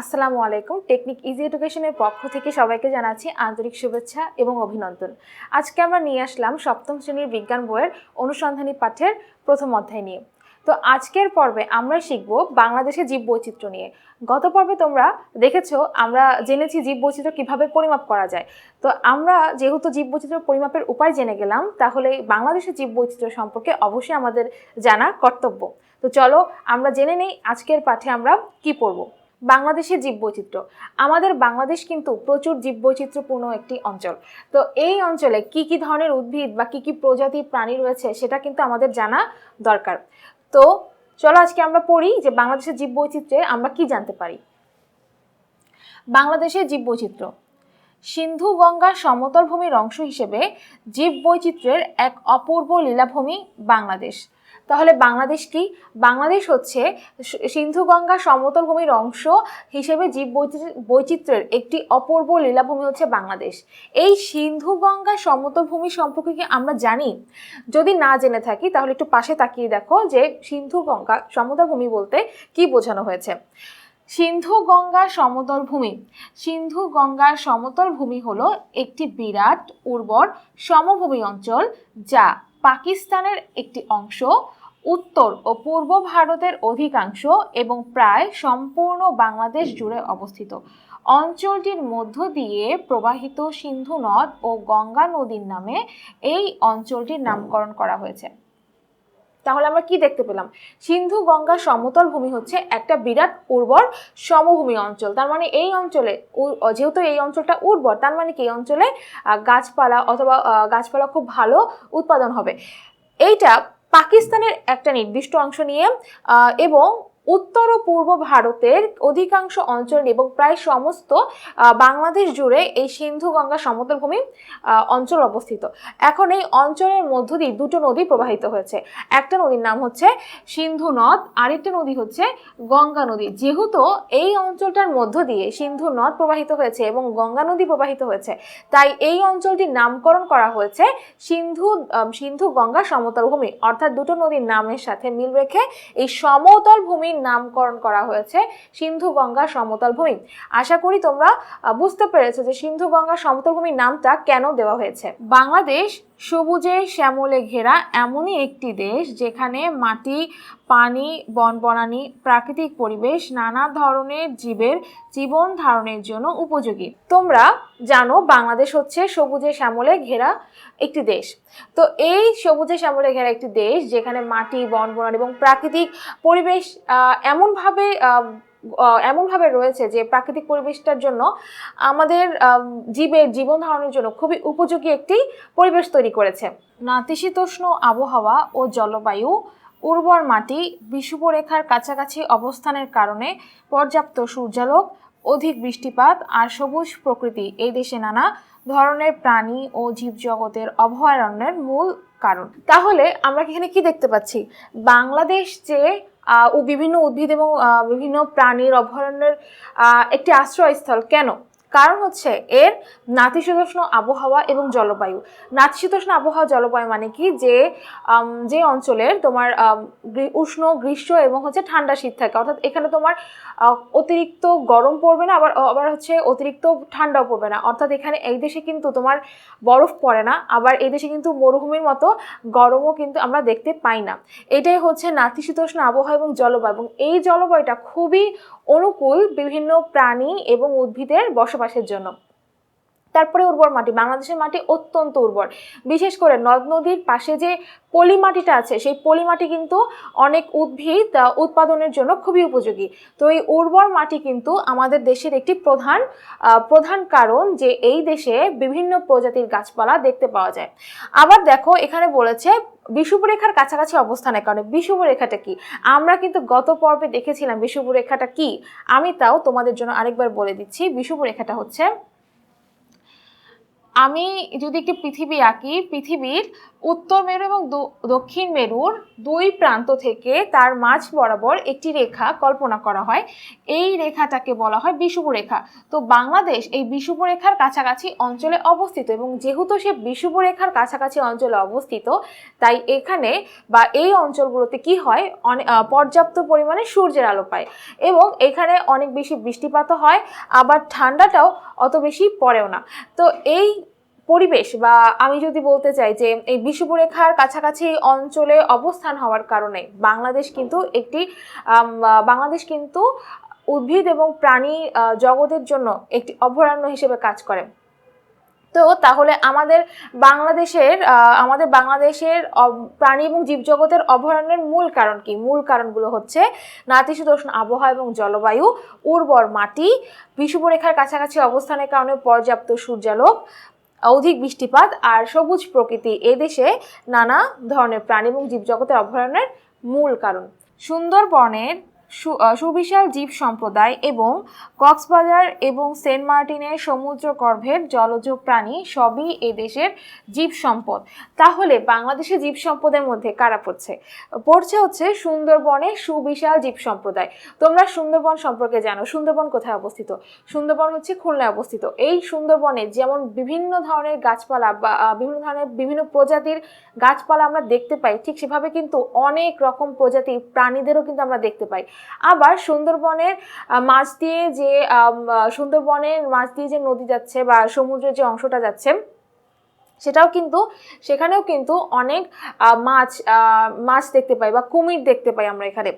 আসসালামু আলাইকুম। Technique easy এডুকেশনের পক্ষ থেকে সবাইকে জানাচ্ছি আন্তরিক শুভেচ্ছা এবং অভিনন্দন। আজকে আমরা নিয়ে আসলাম সপ্তম শ্রেণির বিজ্ঞান বইয়ের অনুসন্ধানী পাঠের প্রথম অধ্যায় নিয়ে। তো আজকের পর্বে আমরা শিখব বাংলাদেশের জীব বৈচিত্র্য নিয়ে। গত পর্বে তোমরা দেখেছ, আমরা জেনেছি জীব বৈচিত্র্য কীভাবে পরিমাপ করা যায়। তো আমরা যেহেতু জীব বৈচিত্র্য পরিমাপের উপায় জেনে গেলাম, তাহলে বাংলাদেশের জীব বৈচিত্র্য সম্পর্কে অবশ্যই আমাদের জানা কর্তব্য। তো চলো আমরা জেনে নেই আজকের পাঠে আমরা কি পড়ব। বাংলাদেশের জীববৈচিত্র্য। আমাদের বাংলাদেশ কিন্তু প্রচুর জীববৈচিত্র্যপূর্ণ একটি অঞ্চল। তো এই অঞ্চলে কি কি ধরনের উদ্ভিদ বা কি কি প্রজাতির প্রাণী রয়েছে সেটা কিন্তু আমাদের জানা দরকার। তো চলো আজকে আমরা পড়ি যে বাংলাদেশের জীববৈচিত্র্যে আমরা কি জানতে পারি। বাংলাদেশের জীববৈচিত্র্য। সিন্ধু গঙ্গা সমতল ভূমির অংশ হিসেবে জীববৈচিত্র্যের এক অপূর্ব লীলাভূমি বাংলাদেশ। তাহলে বাংলাদেশ কি? বাংলাদেশ হচ্ছে সিন্ধু গঙ্গা সমতল ভূমির অংশ হিসেবে জীব বৈচিত্র্য- বৈচিত্র্যের একটি অপূর্ব লীলাভূমি হচ্ছে বাংলাদেশ। এই সিন্ধু গঙ্গা সমতল ভূমি সম্পর্কে কি আমরা জানি? যদি না জেনে থাকি, তাহলে একটু পাশে তাকিয়ে দেখো যে সিন্ধু গঙ্গা সমতল ভূমি বলতে কি বোঝানো হয়েছে। সিন্ধু গঙ্গা সমতল ভূমি সিন্ধু গঙ্গা সমতল ভূমি হলো একটি বিরাট, উর্বর সমভূমি অঞ্চল যা পাকিস্তানের একটি অংশ, উত্তর ও পূর্ব ভারতের অধিকাংশ এবং প্রায় সম্পূর্ণ বাংলাদেশ জুড়ে অবস্থিত। অঞ্চলটির মধ্য দিয়ে প্রবাহিত সিন্ধু নদ ও গঙ্গা নদীর নামে এই অঞ্চলটির নামকরণ করা হয়েছে। তাহলে আমরা কি দেখতে পেলাম? সিন্ধু গঙ্গা সমতল ভূমি হচ্ছে একটা বিরাট উর্বর সমভূমি অঞ্চল। তার মানে এই অঞ্চলে যেহেতু এই অঞ্চলটা উর্বর, তার মানে কি? এই অঞ্চলে গাছপালা অথবা গাছপালা খুব ভালো উৎপাদন হবে। এইটা পাকিস্তানের একটা নির্দিষ্ট অংশ নিয়ে এবং উত্তর ও পূর্ব ভারতের অধিকাংশ অঞ্চল এবং প্রায় সমস্ত বাংলাদেশ জুড়ে এই সিন্ধু গঙ্গা সমতল ভূমি অঞ্চল অবস্থিত। এখন এই অঞ্চলের মধ্য দিয়ে দুটো নদী প্রবাহিত হয়েছে। একটা নদীর নাম হচ্ছে সিন্ধু নদ, আরেকটা নদী হচ্ছে গঙ্গা নদী। যেহেতু এই অঞ্চলটার মধ্য দিয়ে সিন্ধু নদ প্রবাহিত হয়েছে এবং গঙ্গা নদী প্রবাহিত হয়েছে, তাই এই অঞ্চলটির নামকরণ করা হয়েছে সিন্ধু সিন্ধু গঙ্গা সমতল ভূমি অর্থাৎ দুটো নদীর নামের সাথে মিল রেখে এই সমতল ভূমির নামকরণ করা হয়েছে সিন্ধু গঙ্গা সমতল ভূমি। আশা করি তোমরা বুঝতে পেরেছ যে সিন্ধু গঙ্গা সমতল ভূমির নামটা কেন দেওয়া হয়েছে। বাংলাদেশ সবুজে শ্যামলে ঘেরা এমনই একটি দেশ যেখানে মাটি, পানি, বনবনানী, প্রাকৃতিক পরিবেশ, নানা ধরনের জীবের জীবন ধারণের জন্য উপযোগী। তোমরা জানো বাংলাদেশ হচ্ছে সবুজে শ্যামলে ঘেরা একটি দেশ। তো এই সবুজে শ্যামলে ঘেরা একটি দেশ যেখানে মাটি, বনবনানী এবং প্রাকৃতিক পরিবেশ এমনভাবে এমনভাবে রয়েছে যে প্রাকৃতিক পরিবেশটার জন্য আমাদের জীবের জীবন ধারণের জন্য খুবই উপযোগী একটি পরিবেশ তৈরি করেছে। নাতিশীতোষ্ণ আবহাওয়া ও জলবায়ু, উর্বর মাটি, বিষুবরেখার কাছাকাছি অবস্থানের কারণে পর্যাপ্ত সূর্যালোক, অধিক বৃষ্টিপাত আর সবুজ প্রকৃতি এই দেশে নানা ধরনের প্রাণী ও জীবজগতের অভয়ারণ্যের মূল কারণ। তাহলে আমরা এখানে কি দেখতে পাচ্ছি? বাংলাদেশ যে ও বিভিন্ন উদ্ভিদ এবং বিভিন্ন প্রাণীর অভয়ারণ্যের একটি আশ্রয়স্থল। কেন? কারণ হচ্ছে এর নাতিশীতোষ্ণ আবহাওয়া এবং জলবায়ু। নাতিশীতোষ্ণ আবহাওয়া, জলবায়ু মানে কি? যে যে অঞ্চলের তোমার উষ্ণ, গ্রীষ্ম এবং হচ্ছে ঠান্ডা শীত থাকে। অর্থাৎ এখানে তোমার অতিরিক্ত গরম পড়বে না, আবার আবার হচ্ছে অতিরিক্ত ঠান্ডাও পড়বে না। অর্থাৎ এখানে এই দেশে কিন্তু তোমার বরফ পড়ে না, আবার এই দেশে কিন্তু মরুভূমির মতো গরমও কিন্তু আমরা দেখতে পাই না। এটাই হচ্ছে নাতিশীতোষ্ণ আবহাওয়া এবং জলবায়ু এবং এই জলবায়ুটা খুবই অনুকূল বিভিন্ন প্রাণী এবং উদ্ভিদের বসবাসের জন্য। তারপরে উর্বর মাটি, বাংলাদেশের মাটি অত্যন্ত উর্বর। বিশেষ করে নদ নদীর পাশে যে পলি মাটিটা আছে, সেই পলি মাটি কিন্তু অনেক উদ্ভিদ উৎপাদনের জন্য খুবই উপযোগী। তো এই উর্বর মাটি কিন্তু আমাদের দেশের একটি প্রধান প্রধান কারণ যে এই দেশে বিভিন্ন প্রজাতির গাছপালা দেখতে পাওয়া যায়। আবার দেখো, এখানে বলেছে বিষুবরেখার কাছাকাছি অবস্থানের কারণে। বিষুবরেখাটা কি? আমরা কিন্তু গত পর্বে দেখেছিলাম বিষুবরেখাটা কি। আমি তাও তোমাদের জন্য আরেকবার বলে দিচ্ছি। বিষুবরেখাটা হচ্ছে আমি যদি একটি পৃথিবী আঁকি, পৃথিবীর উত্তর মেরু এবং দক্ষিণ মেরুর দুই প্রান্ত থেকে তার মাঝ বরাবর একটি রেখা কল্পনা করা হয়। এই রেখাটাকে বলা হয় বিষুব রেখা। তো বাংলাদেশ এই বিষুব রেখার কাছাকাছি অঞ্চলে অবস্থিত এবং যেহেতু সে বিষুব রেখার কাছাকাছি অঞ্চলে অবস্থিত, তাই এখানে বা এই অঞ্চলগুলোতে কি হয়? পর্যাপ্ত পরিমাণে সূর্যের আলো পায় এবং এখানে অনেক বেশি বৃষ্টিপাতও হয়, আবার ঠান্ডাটাও অত বেশি পড়েও না। তো এই পরিবেশ বা আমি যদি বলতে চাই যে এই বিষুবরেখার কাছাকাছি অঞ্চলে অবস্থান হওয়ার কারণে বাংলাদেশ কিন্তু একটি বাংলাদেশ কিন্তু উদ্ভিদ এবং প্রাণী জগতের জন্য একটি অভয়ারণ্য হিসেবে কাজ করে। তো তাহলে আমাদের বাংলাদেশের আমাদের বাংলাদেশের প্রাণী এবং জীবজগতের অভয়ারণ্যের মূল কারণ কি? মূল কারণগুলো হচ্ছে নাতিশীতোষ্ণ আবহাওয়া এবং জলবায়ু, উর্বর মাটি বিষুবরেখার কাছাকাছি অবস্থানের কারণে পর্যাপ্ত সূর্যালোক অধিক বৃষ্টিপাত আর সবুজ প্রকৃতি এদেশে নানা ধরনের প্রাণী এবং জীবজগতের অভয়ারণ্যের মূল কারণ। সুন্দরবনের সুবিশাল জীব সম্প্রদায় এবং কক্সবাজার এবং সেন্ট মার্টিনের সমুদ্র গর্ভের জলজ প্রাণী সবই এদেশের জীব সম্পদ। তাহলে বাংলাদেশের জীব সম্পদের মধ্যে কারা পড়ছে? পড়ছে হচ্ছে সুন্দরবনে সুবিশাল জীব সম্প্রদায়। তোমরা সুন্দরবন সম্পর্কে জানো। সুন্দরবন কোথায় অবস্থিত? সুন্দরবন হচ্ছে খুলনায় অবস্থিত। এই সুন্দরবনে যেমন বিভিন্ন ধরনের গাছপালা বা বিভিন্ন ধরনের বিভিন্ন প্রজাতির গাছপালা আমরা দেখতে পাই, ঠিক সেভাবে কিন্তু অনেক রকম প্রজাতির প্রাণীদেরও কিন্তু আমরা দেখতে পাই। আবার সুন্দরবনের মাছ দিয়ে যে সুন্দরবনের মাছ দিয়ে যে নদী যাচ্ছে বা সমুদ্রের যে অংশটা যাচ্ছে, সেটাও কিন্তু, সেখানেও কিন্তু অনেক মাছ মাছ দেখতে পাই বা কুমির দেখতে পাই আমরা এখানে।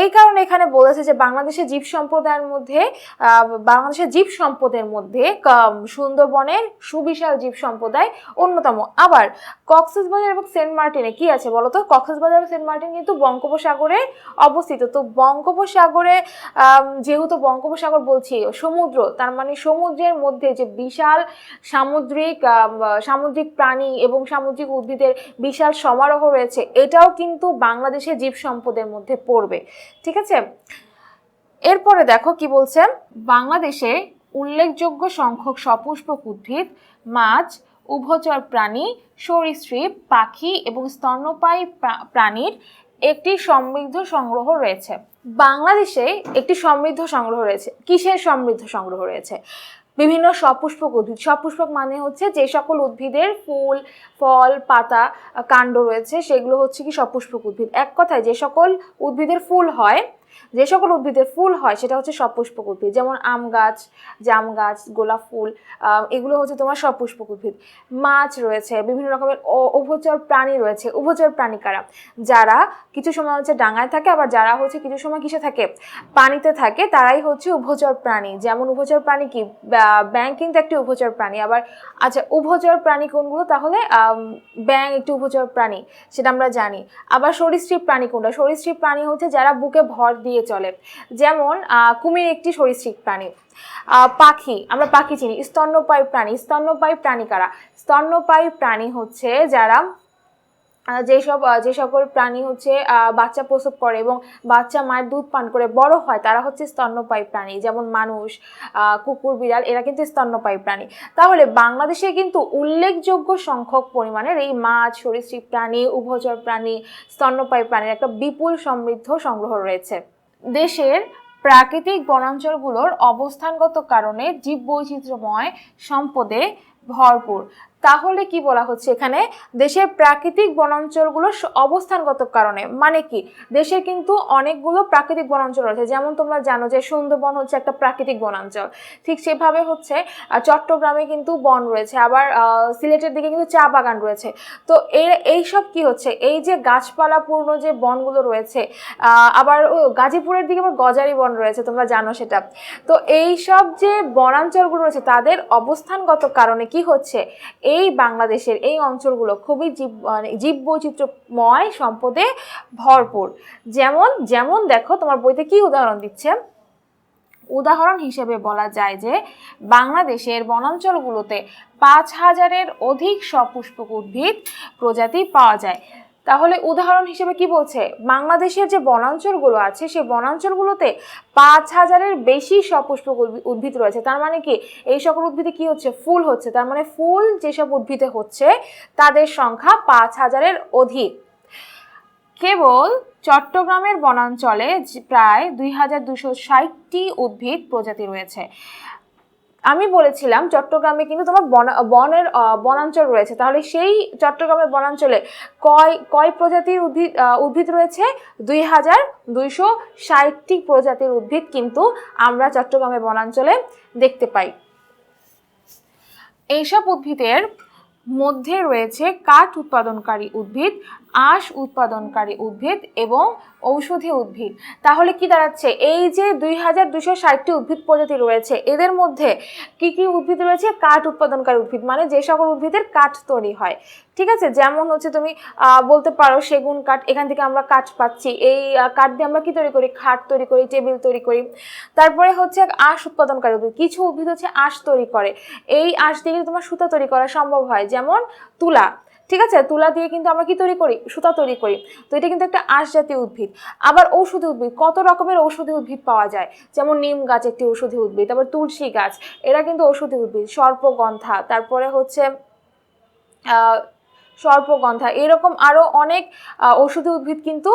এই কারণে এখানে বলেছে যে বাংলাদেশের জীব সম্প্রদায়ের মধ্যে বাংলাদেশের জীব সম্পদের মধ্যে সুন্দরবনের সুবিশাল জীব সম্প্রদায় অন্যতম। আবার কক্সবাজার এবং সেন্ট মার্টিনে কি আছে বলতো? কক্সবাজার এবং সেন্ট মার্টিন কিন্তু বঙ্গোপসাগরে অবস্থিত। তো বঙ্গোপসাগরে যেহেতু বঙ্গোপসাগর বলছি, সমুদ্র, তার মানে সমুদ্রের মধ্যে যে বিশাল সামুদ্রিক সামুদ্রিক প্রাণী এবং সামুদ্রিক উদ্ভিদের বিশাল সমারোহ রয়েছে, এটাও কিন্তু বাংলাদেশের জীব সম্পদের মধ্যে পড়বে। ঠিক আছে? এরপরে দেখো কি বলছে? বাংলাদেশে উল্লেখযোগ্য সংখ্যক সপুষ্পক উদ্ভিদ, মাছ, উভচর প্রাণী, সরীসৃপ, পাখি এবং স্তন্যপায়ী প্রাণীর একটি সমৃদ্ধ সংগ্রহ রয়েছে। বাংলাদেশে একটি সমৃদ্ধ সংগ্রহ রয়েছে। কিসের সমৃদ্ধ সংগ্রহ রয়েছে? বিভিন্ন সপুষ্পক উদ্ভিদ। সপুষ্পক মানে হচ্ছে যে সকল উদ্ভিদের ফুল, ফল, পাতা, কাণ্ড রয়েছে, সেগুলো হচ্ছে কি সপুষ্পক উদ্ভিদ। এক কথায় যে সকল উদ্ভিদের ফুল হয় যে সকল উদ্ভিদের ফুল হয়, সেটা হচ্ছে সপুষ্পক উদ্ভিদ, যেমন আম গাছ, জাম গাছ, গোলাপ ফুল এগুলো হচ্ছে তোমার সপুষ্পক উদ্ভিদ। মাছ রয়েছে, বিভিন্ন রকমের উভচর প্রাণী রয়েছে, উভচর প্রাণী কারা? যারা কিছু সময় হচ্ছে ডাঙায় থাকে, আবার যারা হচ্ছে কিছু সময় কিসে থাকে? পানিতে থাকে, তারাই হচ্ছে উভচর প্রাণী। যেমন উভচর প্রাণী কি? ব্যা- কিন্তু একটি উভচর প্রাণী। আবার আচ্ছা উভচর প্রাণী কোনগুলো? তাহলে ব্যাং একটি উভচর প্রাণী, সেটা আমরা জানি। আবার সরীসৃপ প্রাণী কোনটা? সরীসৃপ প্রাণী হচ্ছে যারা বুকে ভর দিয়ে চলে। যেমন কুমির একটি সরীসৃপ প্রাণী। পাখি, আমরা পাখি চিনি। স্তন্যপায়ী প্রাণী। স্তন্যপায়ী প্রাণী কারা? স্তন্যপায়ী প্রাণী হচ্ছে যারা যেসব যে সকল প্রাণী হচ্ছে বাচ্চা প্রসব করে এবং বাচ্চা মায়ের দুধ পান করে বড় হয়, তারা হচ্ছে স্তন্যপায়ী প্রাণী। যেমন মানুষ কুকুর, বিড়াল, এরা কিন্তু স্তন্যপায়ী প্রাণী। তাহলে বাংলাদেশে কিন্তু উল্লেখযোগ্য সংখ্যক পরিমাণের এই মাছ, সরীসৃপ প্রাণী, উভচর প্রাণী, স্তন্যপায়ী প্রাণীর একটা বিপুল সমৃদ্ধ সংগ্রহ রয়েছে। দেশের প্রাকৃতিক বনাঞ্চলগুলোর অবস্থানগত কারণে জীববৈচিত্র্যময় সম্পদে ভরপুর। তাহলে কি বলা হচ্ছে এখানে? দেশের প্রাকৃতিক বনাঞ্চলগুলো অবস্থানগত কারণে মানে কি? দেশে কিন্তু অনেকগুলো প্রাকৃতিক বনাঞ্চল রয়েছে। যেমন তোমরা জানো যে সুন্দরবন হচ্ছে একটা প্রাকৃতিক বনাঞ্চল। ঠিক সেভাবে হচ্ছে চট্টগ্রামে কিন্তু বন রয়েছে। আবার সিলেটের দিকে কিন্তু চা বাগান রয়েছে। তো এই এইসব কি হচ্ছে? এই যে গাছপালাপূর্ণ যে বনগুলো রয়েছে আবার গাজীপুরের দিকে আবার গজারি বন রয়েছে, তোমরা জানো সেটা। তো এই সব যে বনাঞ্চলগুলো রয়েছে, তাদের অবস্থানগত কারণে কি হচ্ছে? এই বাংলাদেশের এই অঞ্চলগুলো খুবই জীব মানে জীব বৈচিত্র্যময় সম্পদে ভরপুর। যেমন যেমন দেখো, তোমার বইতে কি উদাহরণ দিচ্ছে? উদাহরণ হিসেবে বলা যায় যে, বাংলাদেশের বনাঞ্চলগুলোতে পাঁচ হাজারের অধিক সপুষ্পক উদ্ভিদ প্রজাতি পাওয়া যায়। তাহলে উদাহরণ হিসেবে কি বলছে? বাংলাদেশের যে বনাঞ্চলগুলো আছে, সেই বনাঞ্চলগুলোতে পাঁচ হাজারের বেশি সপুষ্পক উদ্ভিদ রয়েছে। তার মানে কি? এই সকল উদ্ভিদে কি হচ্ছে? ফুল হচ্ছে। তার মানে ফুল যেসব উদ্ভিদে হচ্ছে, তাদের সংখ্যা পাঁচ হাজারের অধিক। কেবল চট্টগ্রামের বনাঞ্চলে প্রায় দুই হাজার দুশো ষাটটি উদ্ভিদ প্রজাতি রয়েছে। আমি বলেছিলাম চট্টগ্রামে কিন্তু তোমার বনা- বনের বনাঞ্চল রয়েছে। তাহলে সেই চট্টগ্রামের বনাঞ্চলে কয় কয় প্রজাতির উদ্ভিদ উদ্ভিদ রয়েছে? দুই হাজার দুইশো ষাটটি প্রজাতির উদ্ভিদ কিন্তু আমরা চট্টগ্রামের বনাঞ্চলে দেখতে পাই। এইসব উদ্ভিদের মধ্যে রয়েছে কাঠ উৎপাদনকারী উদ্ভিদ, আঁশ উৎপাদনকারী উদ্ভিদ এবং ঔষধি উদ্ভিদ। তাহলে কি দাঁড়াচ্ছে? এই যে দুই হাজার দুশো ষাটটি উদ্ভিদ প্রজাতি রয়েছে, এদের মধ্যে কি কি উদ্ভিদ রয়েছে? কাঠ উৎপাদনকারী উদ্ভিদ মানে যে সকল উদ্ভিদের কাঠ তৈরি হয়। ঠিক আছে? যেমন হচ্ছে তুমি বলতে পারো সেগুন কাঠ, এখান থেকে আমরা কাঠ পাচ্ছি। এই কাঠ দিয়ে আমরা কি তৈরি করি? খাট তৈরি করি, টেবিল তৈরি করি। তারপরে হচ্ছে আঁশ উৎপাদনকারী উদ্ভিদ, কিছু উদ্ভিদ হচ্ছে আঁশ তৈরি করে। এই আঁশ দিয়ে তোমার সুতা তৈরি করা সম্ভব হয় যেমন তুলা, ঠিক আছে? তুলা দিয়ে কিন্তু আমরা কি তৈরি করি? সুতা তৈরি করি। তো এটা কিন্তু একটা আঁশ জাতীয় উদ্ভিদ। আবার ঔষধি উদ্ভিদ, কত রকমের ঔষধি উদ্ভিদ পাওয়া যায়? যেমন নিম গাছ একটি ঔষধি উদ্ভিদ তারপর তুলসী গাছ, এরা কিন্তু ঔষধি উদ্ভিদ। সর্পগন্ধা, তারপরে হচ্ছে সর্পগন্ধা। এরকম আরও অনেক ঔষধি উদ্ভিদ কিন্তু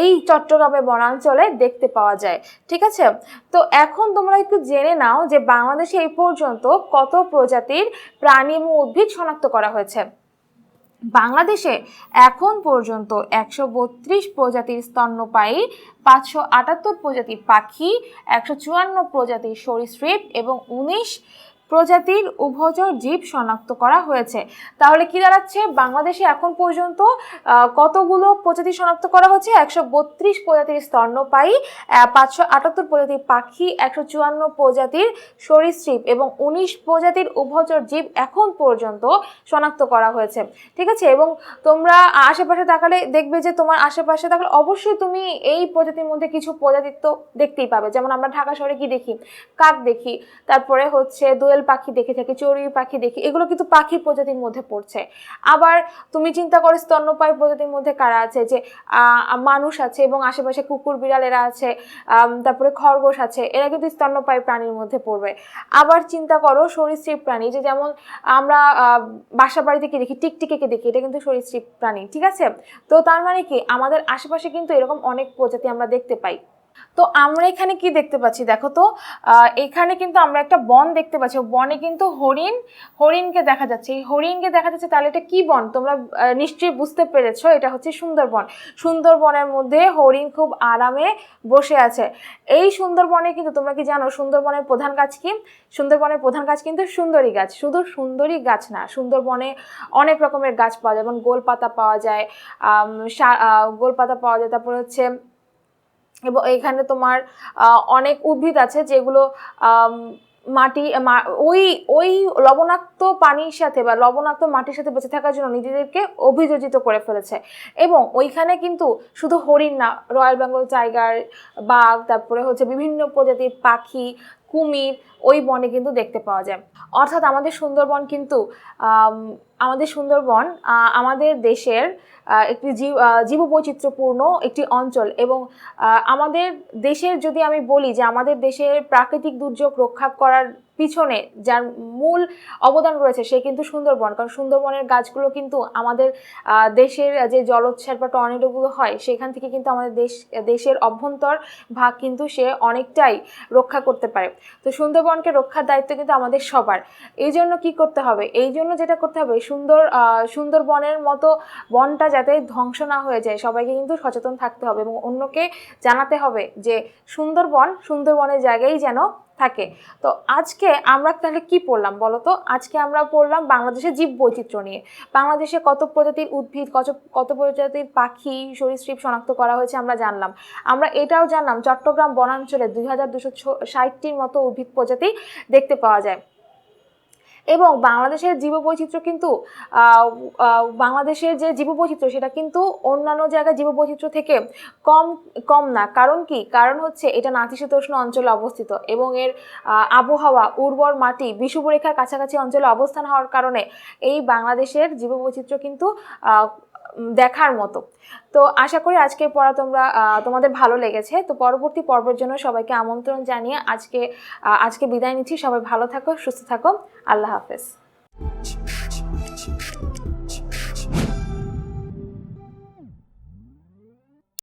এই চট্টগ্রামের বনাঞ্চলে দেখতে পাওয়া যায়। ঠিক আছে? তো এখন তোমরা একটু জেনে নাও যে বাংলাদেশে এই পর্যন্ত কত প্রজাতির প্রাণী এবং উদ্ভিদ শনাক্ত করা হয়েছে। বাংলাদেশে এখন পর্যন্ত একশো বত্রিশ প্রজাতির স্তন্যপায়ী, পাঁচশো আটাত্তর প্রজাতির পাখি, একশো চুয়ান্ন প্রজাতির সরীসৃপ এবং উনিশ প্রজাতির উভচর জীব শনাক্ত করা হয়েছে। তাহলে কি দাঁড়াচ্ছে? বাংলাদেশে এখন পর্যন্ত কতগুলো প্রজাতি শনাক্ত করা হচ্ছে? একশো বত্রিশ প্রজাতির স্তন্যপায়ী পাঁচশো আটাত্তর প্রজাতির পাখি, একশো চুয়ান্ন প্রজাতির সরীসৃপ এবং উনিশ প্রজাতির উভচর জীব এখন পর্যন্ত শনাক্ত করা হয়েছে। ঠিক আছে? এবং তোমরা আশেপাশে তাকালে দেখবে যে তোমার আশেপাশে তাকালে অবশ্যই তুমি এই প্রজাতির মধ্যে কিছু প্রজাতি তো দেখতেই পাবে। যেমন আমরা ঢাকা শহরে কি দেখি? কাক দেখি। তারপরে হচ্ছে দোয়েল পাখি দেখে থাকি, চড়ুই পাখি দেখি, এগুলো কিন্তু পাখির প্রজাতির মধ্যে পড়ছে। আবার তুমি চিন্তা করো, স্তন্যপায়ী প্রজাতির মধ্যে কারা আছে? যে মানুষ আছে এবং আশেপাশে কুকুর বিড়াল এরা আছে তারপরে খরগোশ আছে, এরা কিন্তু স্তন্যপায়ী প্রাণীর মধ্যে পড়বে। আবার চিন্তা করো, সরীসৃপ প্রাণী, যে যেমন আমরা বাসা বাড়িতে কি দেখি? টিকটিকিকে দেখি? এটা কিন্তু সরীসৃপ প্রাণী, ঠিক আছে? তো তার মানে কি? আমাদের আশেপাশে কিন্তু এরকম অনেক প্রজাতি আমরা দেখতে পাই। তো আমরা এখানে কি দেখতে পাচ্ছি? দেখো তো এখানে কিন্তু আমরা একটা বন দেখতে পাচ্ছি। বনে কিন্তু হরিণ, হরিণকে দেখা যাচ্ছে। এই হরিণকে দেখা যাচ্ছে, তাহলে এটা কি বন? তোমরা নিশ্চয়ই বুঝতে পেরেছ, এটা হচ্ছে সুন্দরবন। সুন্দরবনের মধ্যে হরিণ খুব আরামে বসে আছে। এই সুন্দরবনে কিন্তু, তোমরা কি জানো, সুন্দরবনের প্রধান গাছ কি? সুন্দরবনের প্রধান গাছ কিন্তু সুন্দরী গাছ। শুধু সুন্দরী গাছ না, সুন্দরবনে অনেক রকমের গাছ পাওয়া যায়। যেমন গোলপাতা পাওয়া যায় গোলপাতা পাওয়া যায়, তারপর হচ্ছে এবং এখানে তোমার অনেক উদ্ভিদ আছে যেগুলো মাটি ওই ওই লবণাক্ত পানির সাথে বা লবণাক্ত মাটির সাথে বেঁচে থাকার জন্য নিজেদেরকে অভিযোজিত করে ফেলেছে। এবং ওইখানে কিন্তু শুধু হরিণ না, রয়্যাল বেঙ্গল টাইগার, বাঘ, তারপরে হচ্ছে বিভিন্ন প্রজাতির পাখি, কুমির, ওই বনে কিন্তু দেখতে পাওয়া যায়। অর্থাৎ আমাদের সুন্দরবন কিন্তু আমাদের সুন্দরবন আমাদের দেশের একটি জীব জীববৈচিত্র্যপূর্ণ একটি অঞ্চল এবং আমাদের দেশের যদি আমি বলি যে আমাদের দেশের প্রাকৃতিক দুর্যোগ রক্ষা করার পিছনে যার মূল অবদান রয়েছে সে কিন্তু সুন্দরবন। কারণ সুন্দরবনের গাছগুলো কিন্তু আমাদের দেশের যে জলোচ্ছ্বাস বা টর্নেডোগুলো হয় সেখান থেকে কিন্তু আমাদের দেশ, দেশের অভ্যন্তর ভাগ কিন্তু সে অনেকটাই রক্ষা করতে পারে। তো সুন্দরবনকে রক্ষার দায়িত্ব কিন্তু আমাদের সবার। এই জন্য কী করতে হবে? এই জন্য যেটা করতে হবে সুন্দর সুন্দরবনের মতো বনটা যাতে ধ্বংস না হয়ে যায়, সবাইকে কিন্তু সচেতন থাকতে হবে এবং অন্যকে জানাতে হবে যে সুন্দরবন সুন্দরবনের জায়গায় যেন থাকে। তো আজকে আমরা তাহলে কি পড়লাম বলো তো? আজকে আমরা পড়লাম বাংলাদেশের জীব বৈচিত্র্য নিয়ে। বাংলাদেশে কত প্রজাতির উদ্ভিদ কত কত প্রজাতির পাখি, সরীসৃপ শনাক্ত করা হয়েছে আমরা জানলাম। আমরা এটাও জানলাম চট্টগ্রাম বনাঞ্চলে দুই হাজার দুশো মতো উদ্ভিদ প্রজাতি দেখতে পাওয়া যায়। এবং বাংলাদেশের জীববৈচিত্র্য কিন্তু বাংলাদেশের যে জীববৈচিত্র্য সেটা কিন্তু অন্যান্য জায়গায় জীববৈচিত্র্য থেকে কম কম না। কারণ কি? কারণ হচ্ছে এটা নাতিশীতোষ্ণ অঞ্চলে অবস্থিত এবং এর আবহাওয়া, উর্বর মাটি, বিষুবরেখার কাছাকাছি অঞ্চলে অবস্থান হওয়ার কারণে এই বাংলাদেশের জীববৈচিত্র্য কিন্তু দেখার মতো। তো আশা করি আজকের পড়া তোমরা তোমাদের ভালো লেগেছে। তো পরবর্তী পর্বের জন্য সবাইকে আমন্ত্রণ জানিয়ে আজকে আজকে বিদায় নিচ্ছি। সবাই ভালো থাকো, সুস্থ থাকো। আল্লাহ হাফেজ।